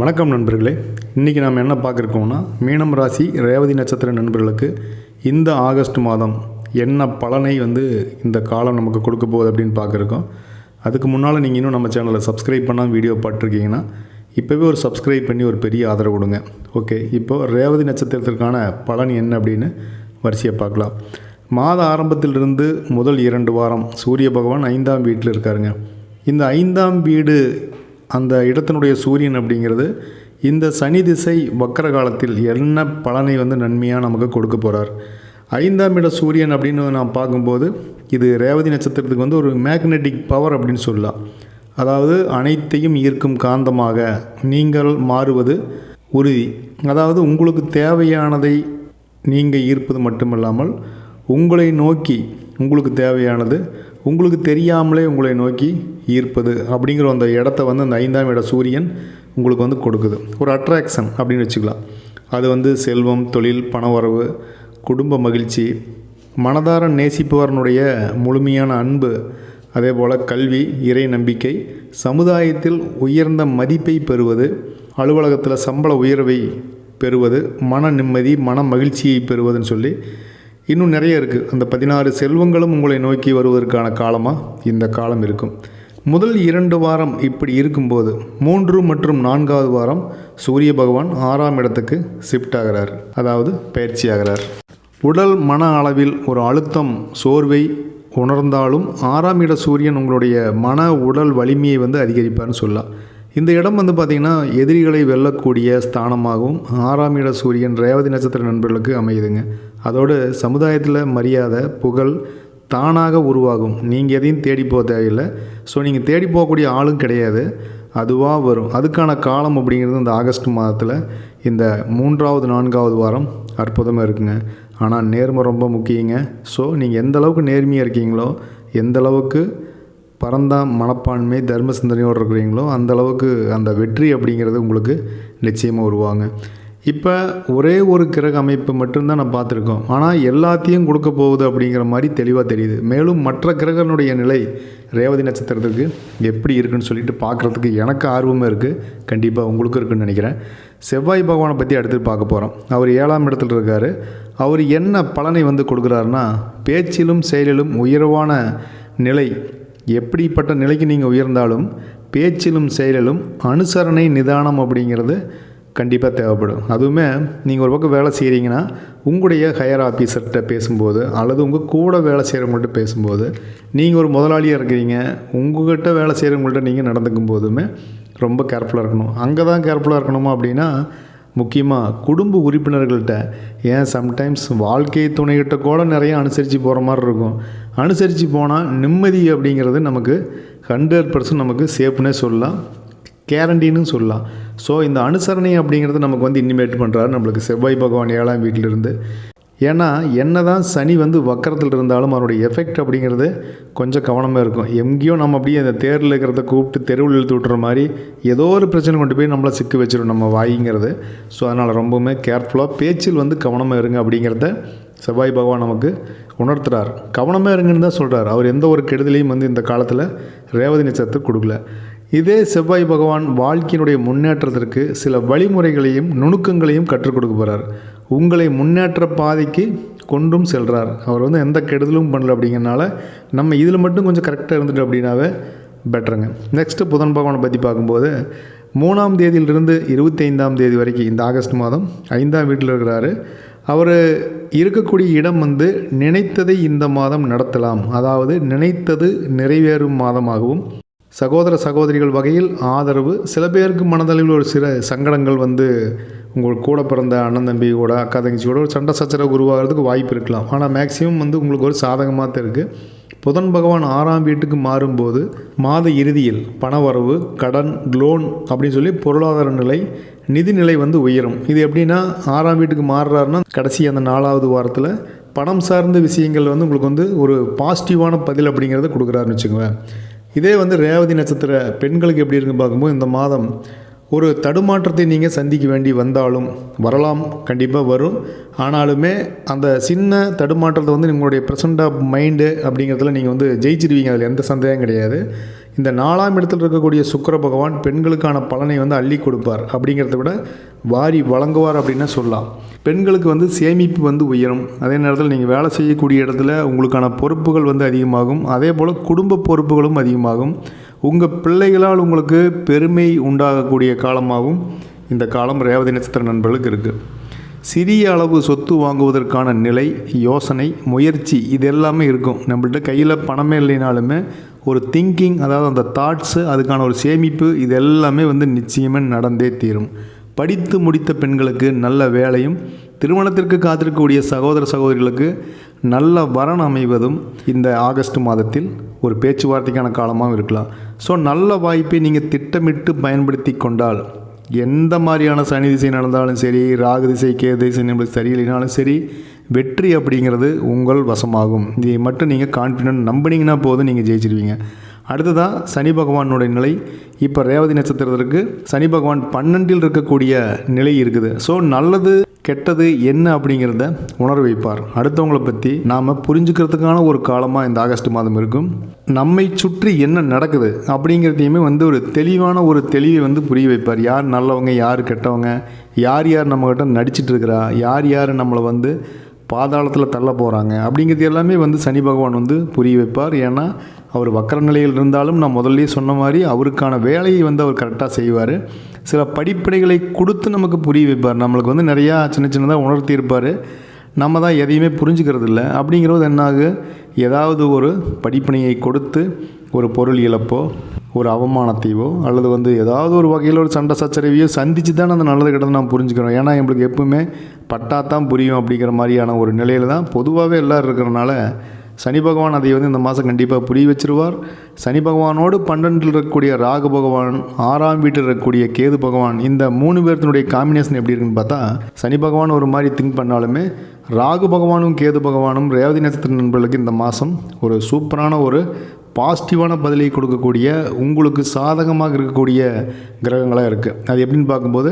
வணக்கம் நண்பர்களே. இன்றைக்கி நாம் என்ன பார்க்குறோம்னா மீனம் ராசி ரேவதி நட்சத்திர நண்பர்களுக்கு இந்த ஆகஸ்ட் மாதம் என்ன பலனை வந்து இந்த காலம் நமக்கு கொடுக்க போகுது அப்படின்னு பார்க்குறோம். அதுக்கு முன்னால் நீங்கள் இன்னும் நம்ம சேனலை சப்ஸ்கிரைப் பண்ணால் வீடியோ பார்த்துருக்கீங்கன்னா இப்போவே ஒரு சப்ஸ்கிரைப் பண்ணி ஒரு பெரிய ஆதரவு கொடுங்க. ஓகே இப்போ ரேவதி நட்சத்திரத்திற்கான பலன் என்ன அப்படின்னு வரிசையை பார்க்கலாம். மாத ஆரம்பத்திலிருந்து முதல் இரண்டு வாரம் சூரிய பகவான் ஐந்தாம் வீட்டில் இருக்காருங்க. இந்த ஐந்தாம் வீடு அந்த இடத்தினுடைய சூரியன் அப்படிங்கிறது இந்த சனி திசை வக்கர காலத்தில் என்ன பலனை வந்து நன்மையாக நமக்கு கொடுக்க போகிறார் ஐந்தாம் இட சூரியன் அப்படின்னு நான் பார்க்கும்போது இது ரேவதி நட்சத்திரத்துக்கு வந்து ஒரு மேக்னெட்டிக் பவர் அப்படின்னு சொல்லலாம். அதாவது அனைத்தையும் ஈர்க்கும் காந்தமாக நீங்கள் மாறுவது உறுதி. அதாவது உங்களுக்கு தேவையானதை நீங்கள் ஈர்ப்பது மட்டுமல்லாமல் உங்களை நோக்கி உங்களுக்கு தேவையானது உங்களுக்கு தெரியாமலே உங்களை நோக்கி ஈர்ப்பது அப்படிங்கிற அந்த இடத்த வந்து அந்த ஐந்தாம் இட சூரியன் உங்களுக்கு வந்து கொடுக்குது. ஒரு அட்ராக்ஷன் அப்படின்னு வச்சுக்கலாம். அது வந்து செல்வம் தொழில் பணவரவு குடும்ப மகிழ்ச்சி மனதார நேசிப்பவரனுடைய முழுமையான அன்பு அதே போல் கல்வி இறை நம்பிக்கை சமுதாயத்தில் உயர்ந்த மதிப்பை பெறுவது அலுவலகத்தில் சம்பள உயர்வை பெறுவது மன நிம்மதி மன மகிழ்ச்சியை பெறுவதுன்னு சொல்லி இன்னும் நிறைய இருக்குது அந்த பதினாறு செல்வங்களும் உங்களை நோக்கி வருவதற்கான காலமாக இந்த காலம் இருக்கும். முதல் இரண்டு வாரம் இப்படி இருக்கும்போது மூன்று மற்றும் நான்காவது வாரம் சூரிய பகவான் ஆறாம் இடத்துக்கு ஷிஃப்ட் ஆகிறார் அதாவது பயிற்சி ஆகிறார். உடல் மன அளவில் ஒரு அழுத்தம் சோர்வை உணர்ந்தாலும் ஆறாம் இட சூரியன் உங்களுடைய மன உடல் வலிமையை வந்து அதிகரிப்பார்னு சொல்லலாம். இந்த இடம் வந்து பார்த்திங்கன்னா எதிரிகளை வெல்லக்கூடிய ஸ்தானமாகவும் ஆறாம் இட சூரியன் ரேவதி நட்சத்திர நண்பர்களுக்கு அமையுதுங்க. அதோடு சமுதாயத்தில் மரியாதை புகழ் தானாக உருவாகும். நீங்கள் எதையும் தேடி போக தேவையில்லை. ஸோ நீங்கள் தேடி போகக்கூடிய ஆளும் கிடையாது. அதுவாக வரும். அதுக்கான காலம் அப்படிங்கிறது இந்த ஆகஸ்ட் மாதத்தில் இந்த மூன்றாவது நான்காவது வாரம் அற்புதமாக இருக்குங்க. ஆனால் நேர்மை ரொம்ப முக்கியங்க. ஸோ நீங்கள் எந்த அளவுக்கு நேர்மையாக இருக்கீங்களோ எந்த அளவுக்கு பரந்த மனப்பான்மை தர்ம சிந்தனையோடு இருக்கிறீங்களோ அந்த அளவுக்கு அந்த வெற்றி அப்படிங்கிறது உங்களுக்கு நிச்சயமாக உருவாங்க. இப்போ ஒரே ஒரு கிரக அமைப்பு மட்டும்தான் நான் பார்த்துருக்கோம். ஆனால் எல்லாத்தையும் கொடுக்க போகுது அப்படிங்கிற மாதிரி தெளிவாக தெரியுது. மேலும் மற்ற கிரகனுடைய நிலை ரேவதி நட்சத்திரத்துக்கு எப்படி இருக்குன்னு சொல்லிட்டு பார்க்குறதுக்கு எனக்கு ஆர்வமே இருக்குது கண்டிப்பாக உங்களுக்கும் இருக்குன்னு நினைக்கிறேன். செவ்வாய் பகவானை பற்றி அடுத்து பார்க்க போகிறோம் அவர் ஏழாம் இடத்துல இருக்கார். அவர் என்ன பலனை வந்து கொடுக்குறாருன்னா பேச்சிலும் செயலிலும் உயர்வான நிலை. எப்படிப்பட்ட நிலைக்கு நீங்கள் உயர்ந்தாலும் பேச்சிலும் செயலிலும் அனுசரணை நிதானம் அப்படிங்கிறது கண்டிப்பாக தேவைப்படும். அதுவுமே நீங்கள் ஒரு பக்கம் வேலை செய்கிறீங்கன்னா உங்களுடைய ஹையர் ஆஃபீஸர்கிட்ட பேசும்போது அல்லது உங்கள் கூட வேலை செய்கிறவங்கள்ட்ட பேசும்போது நீங்கள் ஒரு முதலாளியாக இருக்கிறீங்க உங்கள்கிட்ட வேலை செய்கிறவங்கள்ட்ட நீங்கள் நடந்துக்கும் போதுமே ரொம்ப கேர்ஃபுல்லாக இருக்கணும். அங்கே தான் கேர்ஃபுல்லாக இருக்கணுமா அப்படின்னா முக்கியமாக குடும்ப உறுப்பினர்கள்ட்ட ஏன் சம்டைம்ஸ் வாழ்க்கை துணைகிட்ட கூட நிறைய அனுசரித்து போகிற மாதிரி இருக்கும். அனுசரித்து போனால் நிம்மதி அப்படிங்கிறது நமக்கு ஹண்ட்ரட் பர்சன்ட் நமக்கு சேஃப்னே சொல்லலாம். கேரண்டின்னு சொல்லலாம். ஸோ இந்த அனுசரணை அப்படிங்கிறது நமக்கு வந்து இனிமேட் பண்ணுறாரு நம்மளுக்கு செவ்வாய் பகவான் ஏழாம் வீட்டிலிருந்து. ஏன்னா என்ன தான் சனி வந்து வக்கரத்தில் இருந்தாலும் அவனுடைய எஃபெக்ட் அப்படிங்கிறது கொஞ்சம் கவனமாக இருக்கும். எங்கேயோ நம்ம அப்படியே அந்த தேரில் இருக்கிறத கூப்பிட்டு தெருவில் இழுத்து விட்டுற மாதிரி ஏதோ ஒரு பிரச்சனை கொண்டு போய் நம்மளை சிக்க வச்சிடும் நம்ம வாய்ங்கிறது. ஸோ அதனால் ரொம்பவுமே கேர்ஃபுல்லாக பேச்சில் வந்து கவனமாக இருங்க அப்படிங்கிறத செவ்வாய் பகவான் நமக்கு உணர்த்துறார். கவனமாக இருங்கன்னு தான் சொல்கிறார் அவர் எந்த ஒரு கெடுதலையும் வந்து இந்த காலத்தில் ரேவதி நட்சத்திரத்துக்கு கொடுக்கல. இதே செவ்வாய் பகவான் வாழ்க்கையினுடைய முன்னேற்றத்திற்கு சில வழிமுறைகளையும் நுணுக்கங்களையும் கற்றுக் கொடுக்க போகிறார் உங்களை முன்னேற்ற பாதைக்கு கொண்டும் செல்கிறார் அவர் வந்து எந்த கெடுதலும் பண்ணல அப்படிங்கிறனால நம்ம இதில் மட்டும் கொஞ்சம் கரெக்டாக இருந்துட்டு அப்படின்னாவே பெட்டருங்க நெக்ஸ்ட்டு புதன் பகவானை பற்றி பார்க்கும்போது மூணாம் தேதியிலிருந்து இருபத்தைந்தாம் தேதி வரைக்கும் இந்த ஆகஸ்ட் மாதம் ஐந்தாம் வீட்டில் இருக்கிறாரு. அவர் இருக்கக்கூடிய இடம் வந்து நினைத்ததை இந்த மாதம் நடத்தலாம். அதாவது நினைத்தது நிறைவேறும் மாதமாகவும் சகோதர சகோதரிகள் வகையில் ஆதரவு. சில பேருக்கு மனதளவில் ஒரு சில சங்கடங்கள் வந்து உங்கள் கூட பிறந்த அண்ணன் தம்பி கூட அக்கா தங்கச்சி கூட ஒரு சண்டை சச்சரவு உருவாகிறதுக்கு வாய்ப்பு இருக்கலாம். ஆனால் மேக்சிமம் வந்து உங்களுக்கு ஒரு சாதகமாக தான் இருக்குது புதன் பகவான் ஆறாம் வீட்டுக்கு மாறும்போது மாத இறுதியில் பணவரவு கடன் லோன் அப்படின்னு சொல்லி பொருளாதார நிலை நிதிநிலை வந்து உயரும். இது எப்படின்னா ஆறாம் வீட்டுக்கு மாறுறாருன்னா கடைசி அந்த நாலாவது வாரத்தில் பணம் சார்ந்த விஷயங்கள் வந்து உங்களுக்கு வந்து ஒரு பாசிட்டிவான பதில் அப்படிங்கிறத கொடுக்குறாருன்னு வச்சுக்கோங்க. இதே வந்து ரேவதி நட்சத்திர பெண்களுக்கு எப்படி இருக்குன்னு பார்க்கும்போது இந்த மாதம் ஒரு தடுமாற்றத்தை நீங்கள் சந்திக்க வேண்டி வந்தாலும் வரலாம் கண்டிப்பாக வரும். ஆனாலுமே அந்த சின்ன தடுமாற்றத்தை வந்து உங்களுடைய ப்ரெசண்ட் ஆஃப் மைண்டு அப்படிங்கிறதுல நீங்கள் வந்து ஜெயிச்சிருவீங்க. அதில் எந்த சந்தேகம் கிடையாது. இந்த நாலாம் இடத்தில் இருக்கக்கூடிய சுக்கிர பகவான் பெண்களுக்கான பலனை வந்து அள்ளி கொடுப்பார். அப்படிங்கிறத விட வாரி வழங்குவார் அப்படின்னு சொல்லலாம். பெண்களுக்கு வந்து சேமிப்பு வந்து உயரும். அதே நேரத்தில் நீங்கள் வேலை செய்யக்கூடிய இடத்துல உங்களுக்கான பொறுப்புகள் வந்து அதிகமாகும். அதே போல் குடும்ப பொறுப்புகளும் அதிகமாகும். உங்கள் பிள்ளைகளால் உங்களுக்கு பெருமை உண்டாகக்கூடிய காலமாகவும் இந்த காலம் ரேவதி நட்சத்திர நண்பர்களுக்கு இருக்குது சிறிய அளவு சொத்து வாங்குவதற்கான நிலை யோசனை முயற்சி இது எல்லாமே இருக்கும். நம்மள்கிட்ட கையில் பணமே இல்லைனாலுமே ஒரு திங்கிங் அதாவது அந்த தாட்ஸு அதுக்கான ஒரு சேமிப்பு இது எல்லாமே வந்து நிச்சயமாக நடந்தே தீரும். படித்து முடித்த பெண்களுக்கு நல்ல வேலையும் திருமணத்திற்கு காத்திருக்கக்கூடிய சகோதர சகோதரிகளுக்கு நல்ல வரன் அமைவதும் இந்த ஆகஸ்ட் மாதத்தில் ஒரு பேச்சுவார்த்தைக்கான காலமாகவும் இருக்கலாம். ஸோ நல்ல வாய்ப்பை நீங்கள் திட்டமிட்டு பயன்படுத்தி கொண்டால் எந்த மாதிரியான சனி திசை நடந்தாலும் சரி ராகு திசை கே திசை நம்மளுக்கு சரியில்லைனாலும் சரி வெற்றி அப்படிங்கிறது உங்கள் வசமாகும். இதை மட்டும் நீங்கள் கான்ஃபிடென்ட் நம்பினீங்கன்னா போதும் நீங்கள் ஜெயிச்சிருவீங்க. அடுத்ததாக சனி பகவானுடைய நிலை. இப்போ ரேவதி நட்சத்திரத்திற்கு சனி பகவான் பன்னெண்டில் இருக்கக்கூடிய நிலை இருக்குது. ஸோ நல்லது கெட்டது என்ன அப்படிங்கிறத உணர வைப்பார். அடுத்தவங்களை பற்றி நாம் புரிஞ்சுக்கிறதுக்கான ஒரு காலமாக இந்த ஆகஸ்ட் மாதம் இருக்கும். நம்மை சுற்றி என்ன நடக்குது அப்படிங்கிறதையுமே வந்து ஒரு தெளிவான ஒரு தெளிவை வந்து புரிய வைப்பார். யார் நல்லவங்க யார் கெட்டவங்க யார் யார் நம்மக்கிட்ட நடிச்சிட்டு இருக்கிறா யார் யார் நம்மளை வந்து பாதாளத்தில் தள்ள போகிறாங்க அப்படிங்கிறது எல்லாமே வந்து சனி பகவான் வந்து புரிய வைப்பார். ஏன்னா அவர் வக்கர நிலையில் இருந்தாலும் நான் முதல்லயே சொன்ன மாதிரி அவருக்கான வேலையை வந்து அவர் கரெக்டாக செய்வார். சில படிப்படைகளை கொடுத்து நமக்கு புரிய வைப்பார். நம்மளுக்கு வந்து நிறையா சின்ன சின்னதாக உணர்த்தியிருப்பார் நம்ம தான் எதையுமே புரிஞ்சுக்கிறது இல்லை. அப்படிங்கிறது என்னாகு ஏதாவது ஒரு படிப்பினையை கொடுத்து ஒரு பொருள் இழப்போ ஒரு அவமானத்தையோ அல்லது வந்து ஏதாவது ஒரு வகையில் ஒரு சண்டை சச்சரவையோ சந்தித்து தான் அந்த நல்லது கெட்டது நாம் புரிஞ்சுக்கிறோம். ஏன்னா நம்மளுக்கு எப்பவுமே பட்டா தான் புரியும் அப்படிங்கிற மாதிரியான ஒரு நிலையில் தான் பொதுவாகவே எல்லோரும் இருக்கிறனால சனி பகவான் அதை வந்து இந்த மாதம் கண்டிப்பாக புரிய வச்சிருவார். சனி பகவானோடு பன்னெண்டில் இருக்கக்கூடிய ராகு பகவான் ஆறாம் வீட்டில் இருக்கக்கூடிய கேது பகவான் இந்த மூணு பேர்த்தினுடைய காம்பினேஷன் எப்படி இருக்குன்னு பார்த்தா சனி பகவான் ஒரு மாதிரி திங்க் பண்ணாலுமே ராகு பகவானும் கேது பகவானும் ரேவதி நட்சத்திர நண்பர்களுக்கு இந்த மாதம் ஒரு சூப்பரான ஒரு பாசிட்டிவான பதிலை கொடுக்கக்கூடிய உங்களுக்கு சாதகமாக இருக்கக்கூடிய கிரகங்களாக இருக்குது அது எப்படின்னு பார்க்கும்போது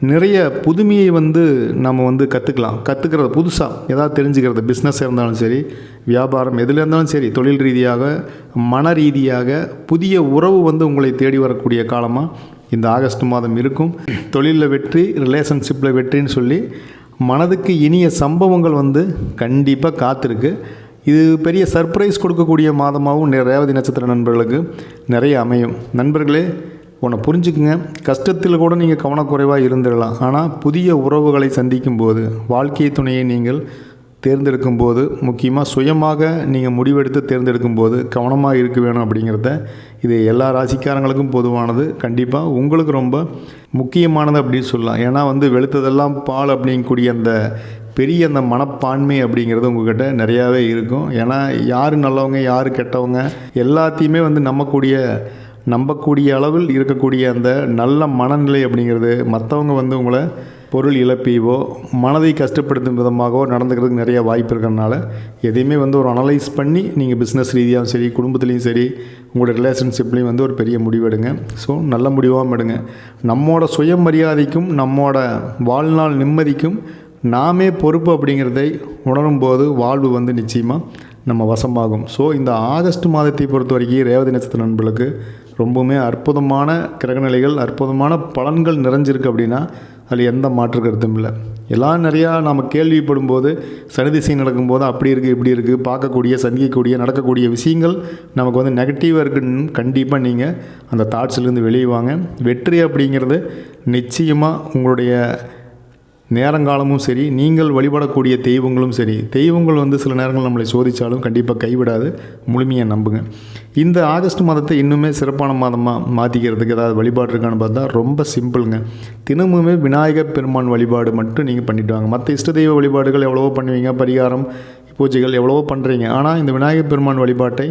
நிறைய புதுமையை வந்து நம்ம வந்து கற்றுக்கலாம் கற்றுக்கிறது புதுசாக எதாவது தெரிஞ்சுக்கிறது பிஸ்னஸ் இருந்தாலும் சரி வியாபாரம் எதில் இருந்தாலும் சரி தொழில் ரீதியாக மன ரீதியாக புதிய உறவு வந்து உங்களை தேடி வரக்கூடிய காலமாக இந்த ஆகஸ்ட் மாதம் இருக்கும். தொழிலில் வெற்றி ரிலேஷன்ஷிப்பில் வெற்றின்னு சொல்லி மனதுக்கு இனிய சம்பவங்கள் வந்து கண்டிப்பாக காத்திருக்கு. இது பெரிய சர்ப்ரைஸ் கொடுக்கக்கூடிய மாதமாகவும் ரேவதி நட்சத்திர நண்பர்களுக்கு நிறைய அமையும். நண்பர்களே உன்னை புரிஞ்சுக்குங்க. கஷ்டத்தில் கூட நீங்கள் கவனக்குறைவாக இருந்துடலாம் ஆனால் புதிய உறவுகளை சந்திக்கும் போது வாழ்க்கை துணையை நீங்கள் தேர்ந்தெடுக்கும் போது முக்கியமாக சுயமாக நீங்கள் முடிவெடுத்து தேர்ந்தெடுக்கும் போது கவனமாக இருக்க வேணும் அப்படிங்கிறத இது எல்லா ராசிக்காரங்களுக்கும் பொதுவானது. கண்டிப்பாக உங்களுக்கு ரொம்ப முக்கியமானது அப்படின்னு சொல்லலாம். ஏன்னா வந்து வெளுத்ததெல்லாம் பால் அப்படிங்கக்கூடிய அந்த பெரிய அந்த மனப்பான்மை அப்படிங்கிறது உங்ககிட்ட நிறையாவே இருக்கும். ஏன்னா யார் நல்லவங்க யார் கெட்டவங்க எல்லாத்தையுமே வந்து நம்பக்கூடிய நம்பக்கூடிய அளவில் இருக்கக்கூடிய அந்த நல்ல மனநிலை அப்படிங்கிறது மற்றவங்க வந்து உங்களை பொருள் இழப்பியவோ மனதை கஷ்டப்படுத்தும் விதமாகவோ நடந்துக்கிறதுக்கு நிறைய வாய்ப்பு இருக்கிறதுனால எதையுமே வந்து ஒரு அனலைஸ் பண்ணி நீங்கள் பிஸ்னஸ் ரீதியாகவும் சரி குடும்பத்துலேயும் சரி உங்களோட ரிலேஷன்ஷிப்லேயும் வந்து ஒரு பெரிய முடிவு எடுங்க. ஸோ நல்ல முடிவாகவும் எடுங்க. நம்மோட சுயமரியாதைக்கும் நம்மோட வாழ்நாள் நிம்மதிக்கும் நாமே பொறுப்பு அப்படிங்கிறதை உணரும்போது வாழ்வு வந்து நிச்சயமாக நம்ம வசமாகும். ஸோ இந்த ஆகஸ்ட் மாதத்தை பொறுத்த வரைக்கும் ரேவதி நட்சத்திர நண்பர்களுக்கு ரொம்பவுமே அற்புதமான கிரகநிலைகள் அற்புதமான பலன்கள் நிறைஞ்சிருக்கு அப்படின்னா அதில் எந்த மாற்று கருத்தும் இல்லை. எல்லாம் நிறையா நாம் கேள்விப்படும் போது சனி திசை நடக்கும்போது அப்படி இருக்குது இப்படி இருக்குது பார்க்கக்கூடிய சந்திக்கக்கூடிய நடக்கக்கூடிய விஷயங்கள் நமக்கு வந்து நெகட்டிவாக இருக்குன்னு கண்டிப்பாக நீங்கள் அந்த தாட்ஸ்லேருந்து வெளியே வாங்க. வெற்றி அப்படிங்கிறது நிச்சயமாக உங்களுடைய நேரங்காலமும் சரி நீங்கள் வழிபடக்கூடிய தெய்வங்களும் சரி. தெய்வங்கள் வந்து சில நேரங்கள் நம்மளை சோதித்தாலும் கண்டிப்பாக கைவிடாது. முழுமையாக நம்புங்க. இந்த ஆகஸ்ட் மாதத்தை இன்னுமே சிறப்பான மாதமாக மாற்றிக்கிறதுக்கு ஏதாவது வழிபாடு இருக்கான்னு பார்த்தா ரொம்ப சிம்பிளுங்க. தினமுமே விநாயகர் பெருமான் வழிபாடு மட்டும் நீங்கள் பண்ணிட்டு வாங்க. மற்ற இஷ்ட தெய்வ வழிபாடுகள் எவ்வளவோ பண்ணுவீங்க பரிகாரம் பூஜைகள் எவ்வளவோ பண்ணுறீங்க ஆனால் இந்த விநாயகர் பெருமான் வழிபாட்டை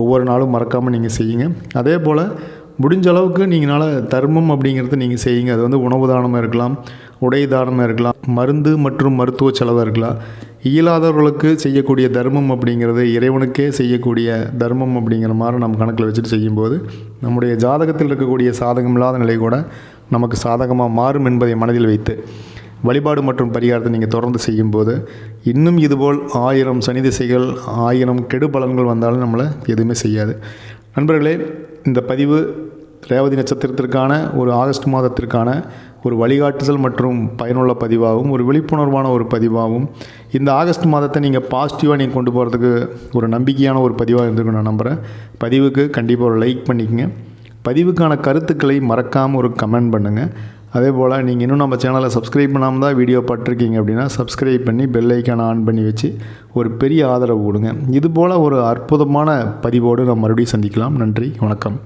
ஒவ்வொரு நாளும் மறக்காமல் நீங்கள் செய்யுங்க. அதே போல் முடிஞ்ச அளவுக்கு நீங்களால் தர்மம் அப்படிங்கிறது நீங்கள் செய்யுங்க. அது வந்து உணவு தானமாக இருக்கலாம் உடை தானமாக இருக்கலாம் மருந்து மற்றும் மருத்துவ செலவாக இருக்கலாம். இயலாதவர்களுக்கு செய்யக்கூடிய தர்மம் அப்படிங்கிறது இறைவனுக்கே செய்யக்கூடிய தர்மம் அப்படிங்கிற மாதிரி நம்ம கணக்கில் வச்சுட்டு செய்யும்போது நம்முடைய ஜாதகத்தில் இருக்கக்கூடிய சாதகம் இல்லாத நிலை கூட நமக்கு சாதகமாக மாறும் என்பதை மனதில் வைத்து வழிபாடு மற்றும் பரிகாரத்தை நீங்கள் தொடர்ந்து செய்யும்போது இன்னும் இதுபோல் ஆயிரம் சனி திசைகள் ஆயிரம் கெடு பலன்கள் வந்தாலும் நம்மளை எதுவுமே செய்யாது. நண்பர்களே இந்த பதிவு ரேவதி நட்சத்திரத்திற்கான ஒரு ஆகஸ்ட் மாதத்திற்கான ஒரு வழிகாட்டுதல் மற்றும் பயனுள்ள பதிவாகவும் ஒரு விழிப்புணர்வான ஒரு பதிவாகவும் இந்த ஆகஸ்ட் மாதத்தை நீங்கள் பாசிட்டிவாக நீங்கள் கொண்டு போகிறதுக்கு ஒரு நம்பிக்கையான ஒரு பதிவாக இருந்திருக்கும் நான் நம்புகிறேன் பதிவுக்கு கண்டிப்பாக ஒரு லைக் பண்ணிக்கங்க. பதிவுக்கான கருத்துக்களை மறக்காமல் ஒரு கமெண்ட் பண்ணுங்கள் அதே போல் நீங்கள் இன்னும் நம்ம சேனலை சப்ஸ்கிரைப் பண்ணாமல் தான் வீடியோ பட்டிருக்கீங்க அப்படின்னா சப்ஸ்கிரைப் பண்ணி பெல் ஐக்கானை ஆன் பண்ணி வச்சு ஒரு பெரிய ஆதரவு கொடுங்க. இது போல் ஒரு அற்புதமான பதிவோடு நம்ம மறுபடியும் சந்திக்கலாம். நன்றி வணக்கம்.